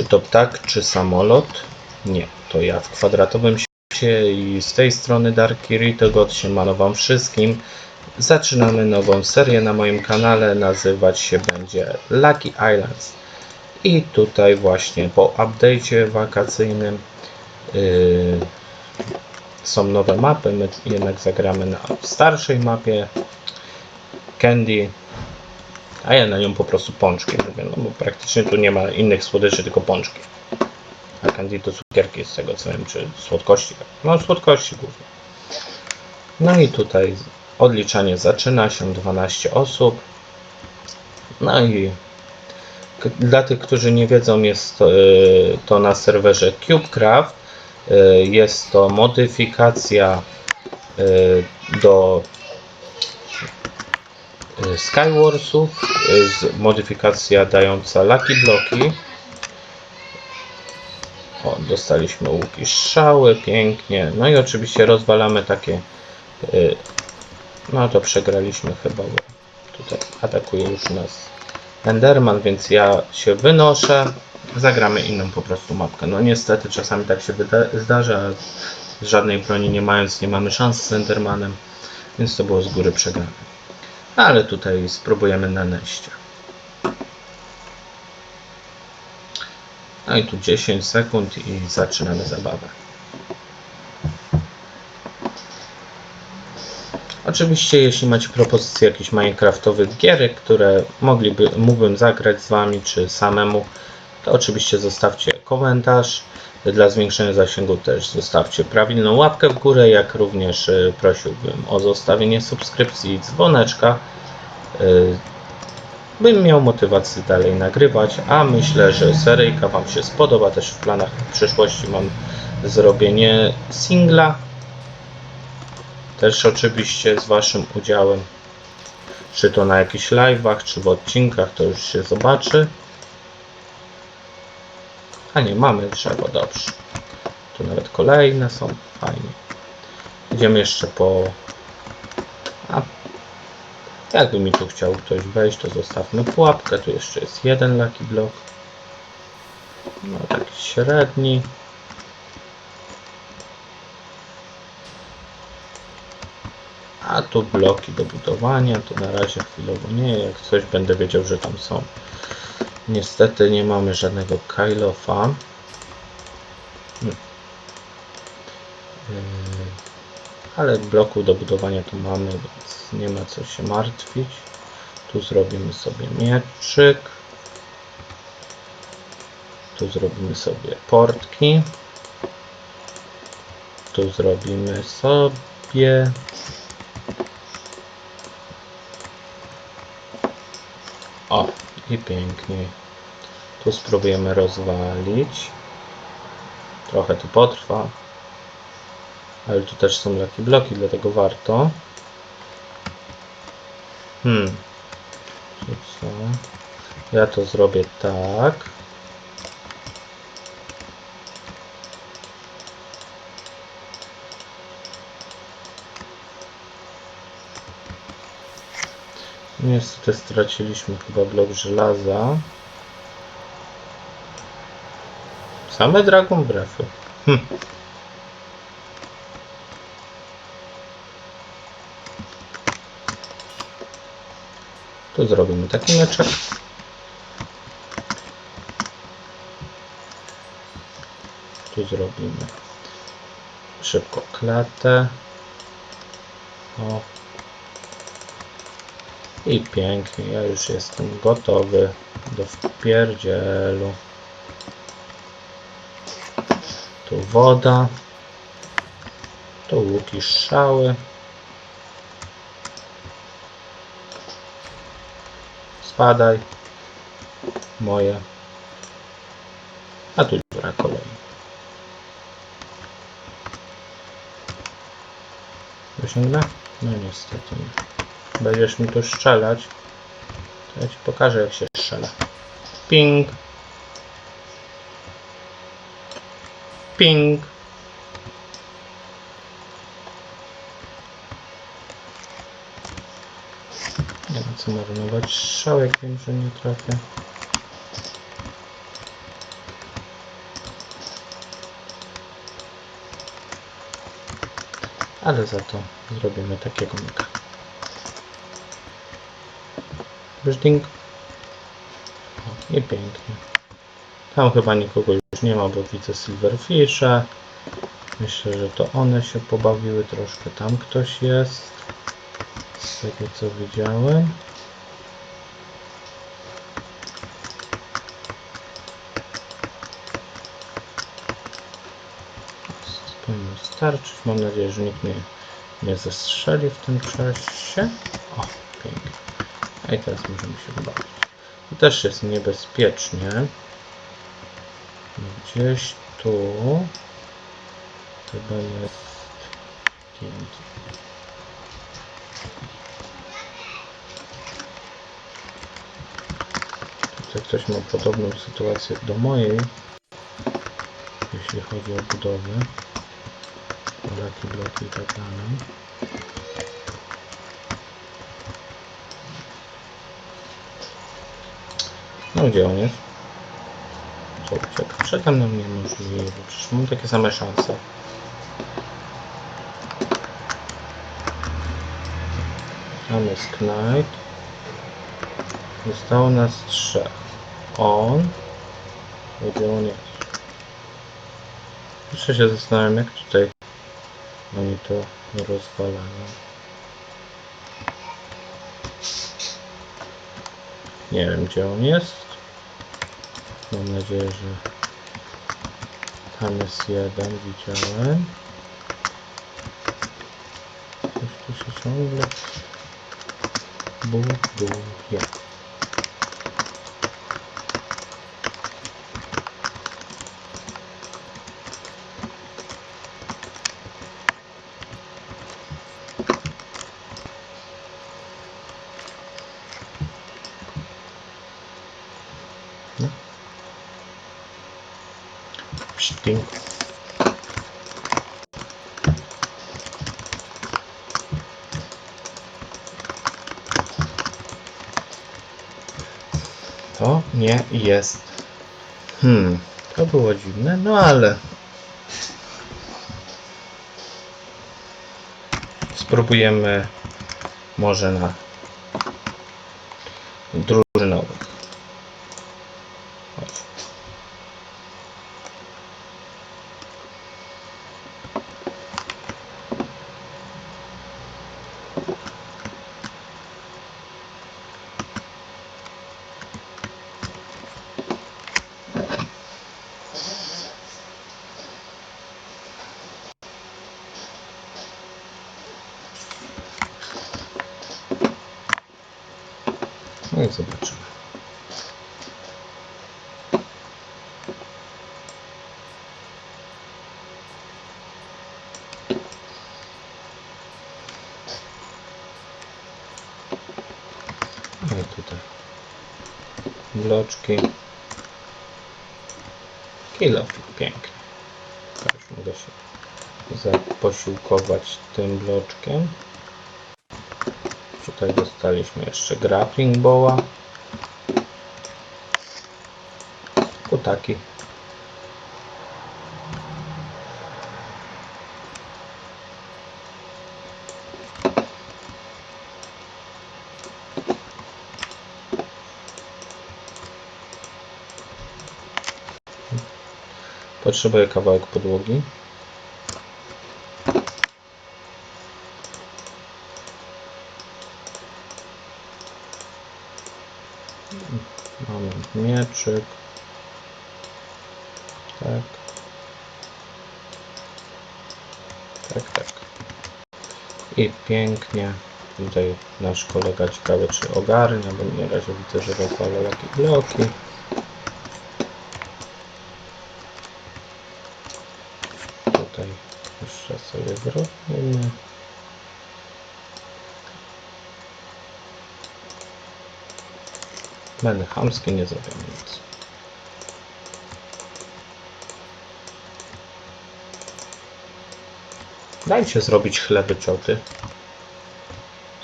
Czy to ptak, czy samolot? Nie, to ja w kwadratowym świecie i z tej strony Darky God siemano wam wszystkim. Zaczynamy nową serię na moim kanale, nazywać się będzie Lucky Islands. I tutaj właśnie po update'cie wakacyjnym yy, są nowe mapy, my jednak zagramy na starszej mapie Candy, a ja na nią po prostu pączki mówię, no bo praktycznie tu nie ma innych słodyczy, tylko pączki. A Candy to cukierki z tego co wiem, czy słodkości. No słodkości głównie. No i tutaj odliczanie zaczyna się 12 osób. No i dla tych, którzy nie wiedzą, jest to, y, to na serwerze CubeCraft. Y, Jest to modyfikacja y, do Skywarsów, y, modyfikacja dająca Lucky Bloki. O, dostaliśmy łuki strzały, pięknie. No i oczywiście rozwalamy takie. y, No to przegraliśmy chyba, bo tutaj atakuje już nas Enderman, więc ja się wynoszę. Zagramy inną po prostu mapkę. No niestety czasami tak się zdarza, z żadnej broni nie mając nie mamy szans z Endermanem, więc to było z góry przegrane. Ale tutaj spróbujemy na neście. No i tu 10 sekund i zaczynamy zabawę. Oczywiście, jeśli macie propozycje jakichś Minecraftowych gierek, które mogliby, mógłbym zagrać z Wami, czy samemu, to oczywiście zostawcie komentarz. Dla zwiększenia zasięgu też zostawcie prawilną łapkę w górę, jak również y, prosiłbym o zostawienie subskrypcji i dzwoneczka, y, bym miał motywację dalej nagrywać, a myślę, że seryjka Wam się spodoba. Też w planach w przyszłości mam zrobienie singla, też oczywiście z Waszym udziałem. Czy to na jakichś live'ach, czy w odcinkach, to już się zobaczy. A nie, mamy drzewo, dobrze. Tu nawet kolejne są, fajnie. Idziemy jeszcze po... A, jakby mi tu chciał ktoś wejść, to zostawmy pułapkę. Tu jeszcze jest jeden lucky block. No taki średni. A tu bloki do budowania, to na razie chwilowo nie, jak coś będę wiedział, że tam są. Niestety nie mamy żadnego Kylofa. Hmm. Yy, Ale bloku do budowania tu mamy, więc nie ma co się martwić. Tu zrobimy sobie mieczyk. Tu zrobimy sobie portki. Tu zrobimy sobie O, i pięknie. Tu spróbujemy rozwalić. Trochę to potrwa. Ale tu też są lucky bloki, dlatego warto. Hmm. Ja to zrobię tak. Niestety straciliśmy chyba blok żelaza. Same Dragon Breathy. Hm. Tu zrobimy taki mieczek. Tu zrobimy szybko klatę. O, i pięknie, ja już jestem gotowy do wpierdzielu. Tu woda. Tu łuki strzały. Spadaj. Moje. A tu dziura kolejna. Dosięgnę? No niestety nie. Będziesz mi tu strzelać. To ja ci pokażę jak się strzela. Ping. Ping. Nie wiem co marnować strzałek, wiem, że nie trafię. Ale za to zrobimy takiego mika. Brzding. O, I pięknie. Tam chyba nikogo już nie ma, bo widzę Silverfisha. Myślę, że to one się pobawiły troszkę. Tam ktoś jest. Z tego co widziałem. Powinno starczyć. Mam nadzieję, że nikt mnie nie zestrzeli w tym czasie. O, pięknie. I teraz możemy się bawić. Tu też jest niebezpiecznie. Gdzieś tu chyba jest TNT. Tutaj ktoś ma podobną sytuację do mojej, jeśli chodzi o budowę, braki, bloki i tak dalej. No gdzie on jest? Co ucieka? Przede mną niemożliwe, przecież mam takie same szanse. Tam jest Knight. Zostało nas trzech. On. Gdzie on jest? Jeszcze się zastanawiam, jak tutaj oni to rozwalają. Nie wiem, gdzie on jest. Mam nadzieję, że tam jest jeden, widziałem. Coś tu się ciągle buduje. To nie jest. Hmm, to było dziwne, no ale. Spróbujemy może na drużynowych. No i zobaczymy. No tutaj bloczki. Kilofik piękny. Teraz mogę się zaposiłkować tym bloczkiem. Tutaj dostaliśmy jeszcze grappling boła. Kutaki. Potrzebuję kawałek podłogi. Mamy mieczyk. Tak. Tak, tak. I pięknie. Tutaj nasz kolega ciekawy czy ogarnia, bo na razie widzę, że rozwala jakieś bloki. Tutaj jeszcze sobie zrobimy. Będę chamski, nie zrobię nic. Dajcie zrobić chleby cioty.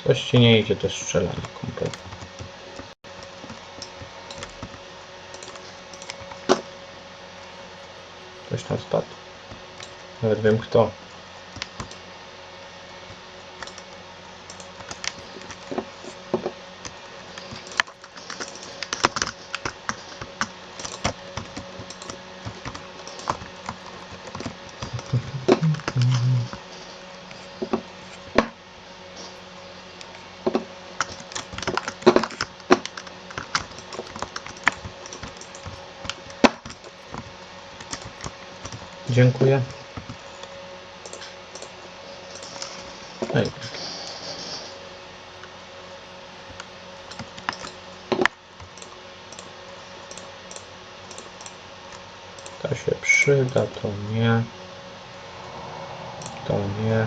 Coś ci nie idzie to strzelanie kompletnie. Ktoś tam spadł. Nawet wiem kto. Dziękuję. Ej. To się przyda, to nie. To nie.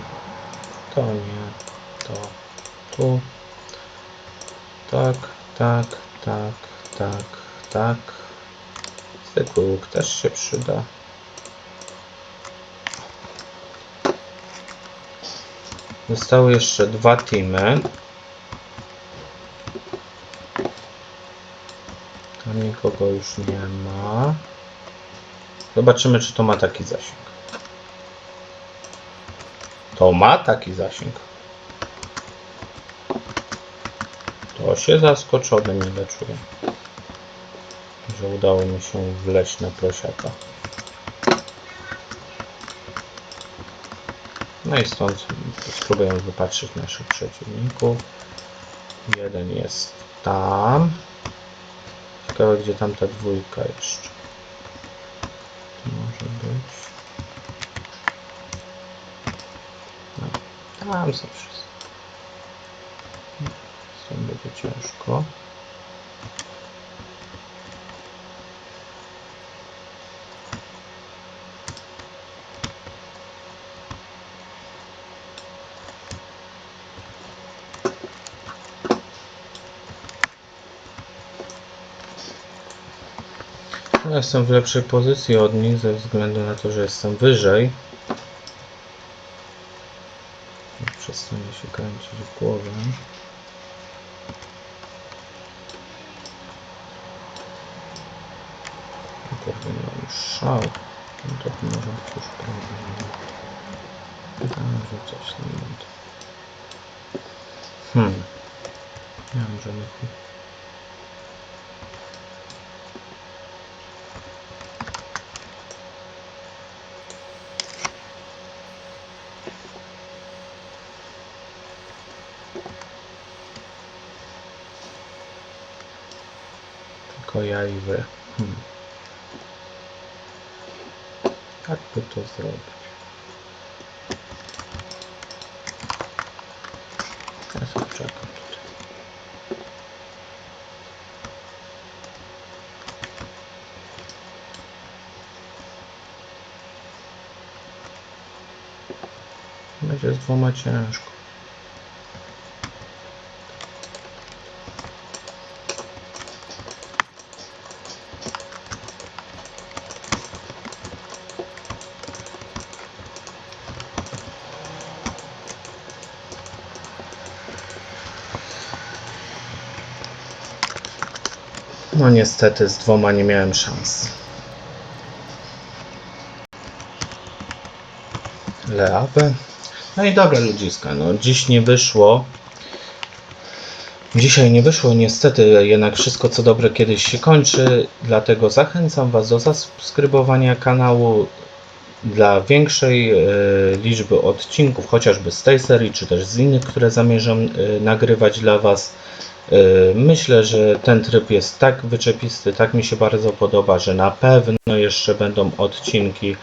To nie. To tu. Tak, tak, tak, tak, tak. Zwykły łuk też się przyda. Zostały jeszcze dwa teamy. Tam nikogo już nie ma. Zobaczymy, czy to ma taki zasięg. To ma taki zasięg. To się zaskoczony mile czuję, że udało mi się wleźć na prosiaka. No i stąd spróbuję wypatrzyć naszych przeciwników. Jeden jest tam. Ciekawe, gdzie tam ta dwójka jeszcze. Może być. No, tam są wszyscy. Stąd będzie ciężko. Ja jestem w lepszej pozycji od nich ze względu na to, że jestem wyżej. Przestanie się kręcić w głowę. Kurde, nie mam już szał. No to może już problem. Pytanie rzucać limit. Hmm. Nie mam żadnych Wy. Hmm. Jak by to zrobić? Ja sobie czekam z dwoma ciężko. No niestety z dwoma nie miałem szans. Leapę. No i dobra ludziska, no dziś nie wyszło. Dzisiaj nie wyszło niestety, jednak wszystko co dobre kiedyś się kończy, dlatego zachęcam Was do zasubskrybowania kanału dla większej e, liczby odcinków, chociażby z tej serii, czy też z innych, które zamierzam e, nagrywać dla Was. E, Myślę, że ten tryb jest tak wyczepisty, tak mi się bardzo podoba, że na pewno jeszcze będą odcinki.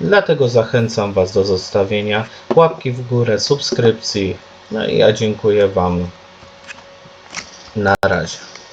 Dlatego zachęcam Was do zostawienia łapki w górę, subskrypcji. No i ja dziękuję Wam. Na razie.